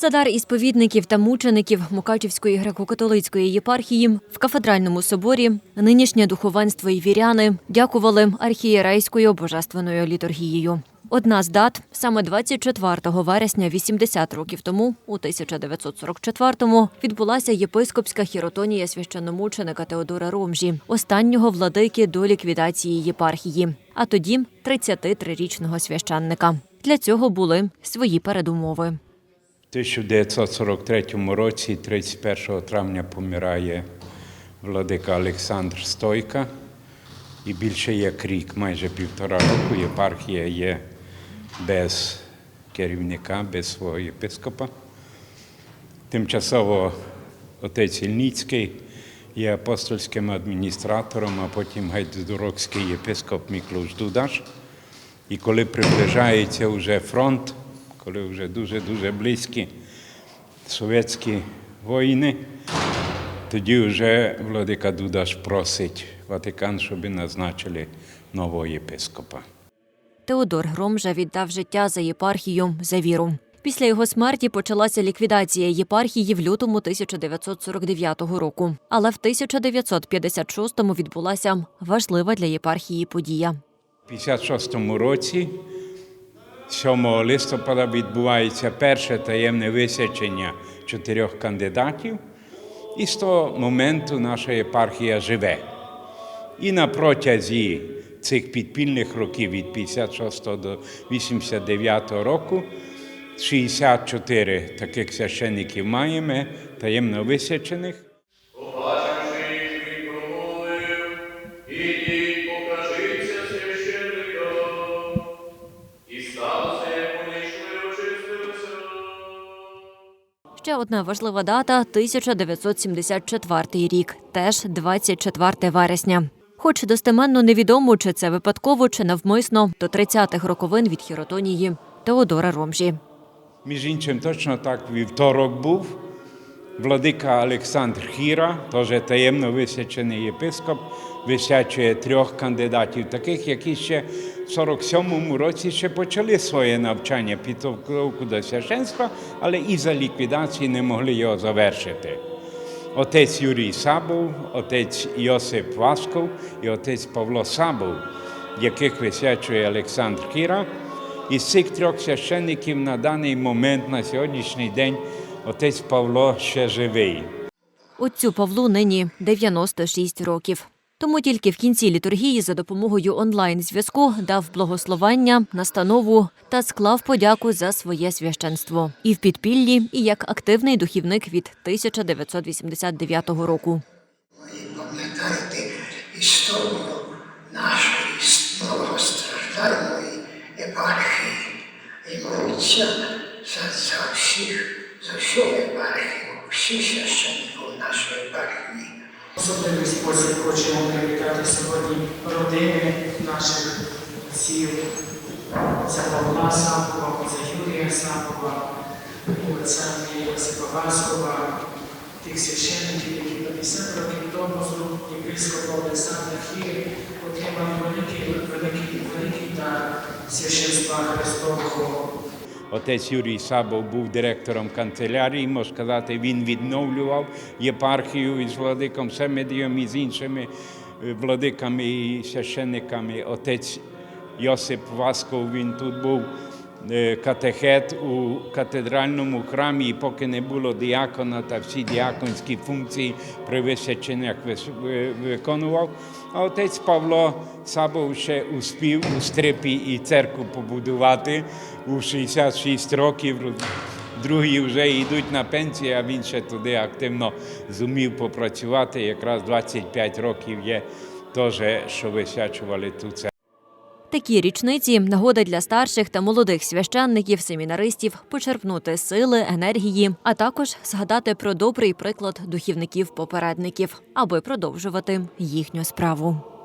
За дар із повідників та мучеників Мукачівської греко-католицької єпархії в кафедральному соборі нинішнє духовенство і віряни дякували архієрейською божественною літургією. Одна з дат саме 24 вересня, 80 років тому, у 1944-му, відбулася єпископська хіротонія священномученика Теодора Ромжі, останнього владики до ліквідації єпархії, а тоді 33-річного священника. Для цього були свої передумови. У 1943 році, 31 травня, помирає владика Олександр Стойка. І більше як рік, майже півтора року, єпархія є без керівника, без свого єпископа. Тимчасово отець Ільницький є апостольським адміністратором, а потім гайдзурокський єпископ Міклуш Дудаш. І коли приближається вже фронт, коли вже дуже-дуже близькі совєтські воїни, тоді вже владика Дудаш просить Ватикан, щоб назначили нового єпископа. Теодор Громжа віддав життя за єпархію за віру. Після його смерті почалася ліквідація єпархії в лютому 1949 року. Але в 1956-му відбулася важлива для єпархії подія. У 56-му році, 7 листопада, відбувається перше таємне висячення чотирьох кандидатів, і з того моменту наша єпархія живе. І на протязі цих підпільних років від 56 до 89 року 64 таких священиків маємо, таємно висячених. Одна важлива дата 1974 рік, теж 24 вересня. Хоч достеменно невідомо, чи це випадково, чи навмисно, до 30-х роковин від хіротонії Теодора Ромжі. Між іншим, точно так вівторок був. Владика Олександр Хіра, теж таємно висячений єпископ, висячує трьох кандидатів, таких, які ще в 47-му році ще почали своє навчання підготовку до священства, але із-за ліквідації не могли його завершити. Отець Юрій Сабов, отець Йосип Васков і отець Павло Сабов, яких висячує Олександр Хіра. Із цих трьох священників на даний момент, на сьогоднішній день, отець Павло ще живий. Отцю Павлу нині 96 років. Тому тільки в кінці літургії за допомогою онлайн-зв'язку дав благословення, настанову та склав подяку за своє священство і в підпіллі, і як активний духівник від 1989 року. І пам'ятайте історію нашої єпархії і моліться за, за всіх, за всю єпархію, всіх священників нашої єпархії. Особливий спосіб хочемо привітати сьогодні родини наших отців, отця Павла Сапова, отця Юрія Сапова, отця Васкова, тих священників, які 50 років тому з єпископа Олександра Хіри отримали великий, великий, великий дар священства Христового. Отець Юрій Сабов був директором канцелярії, можна сказати, він відновлював єпархію із владиком Семедієм і з іншими е, владиками і священниками. Отець Йосип Васков, він тут був катехет у катедральному храмі, і поки не було діакона, та всі діаконські функції при висяченнях виконував. А отець Павло Сабов ще успів у стрипі і церкву побудувати у 66 років. Другі вже йдуть на пенсію, а він ще туди активно зумів попрацювати. Якраз 25 років є теж, що висячували ту церкву. Такі річниці нагода для старших та молодих священників, семінаристів почерпнути сили, енергії, а також згадати про добрий приклад духівників-попередників, аби продовжувати їхню справу.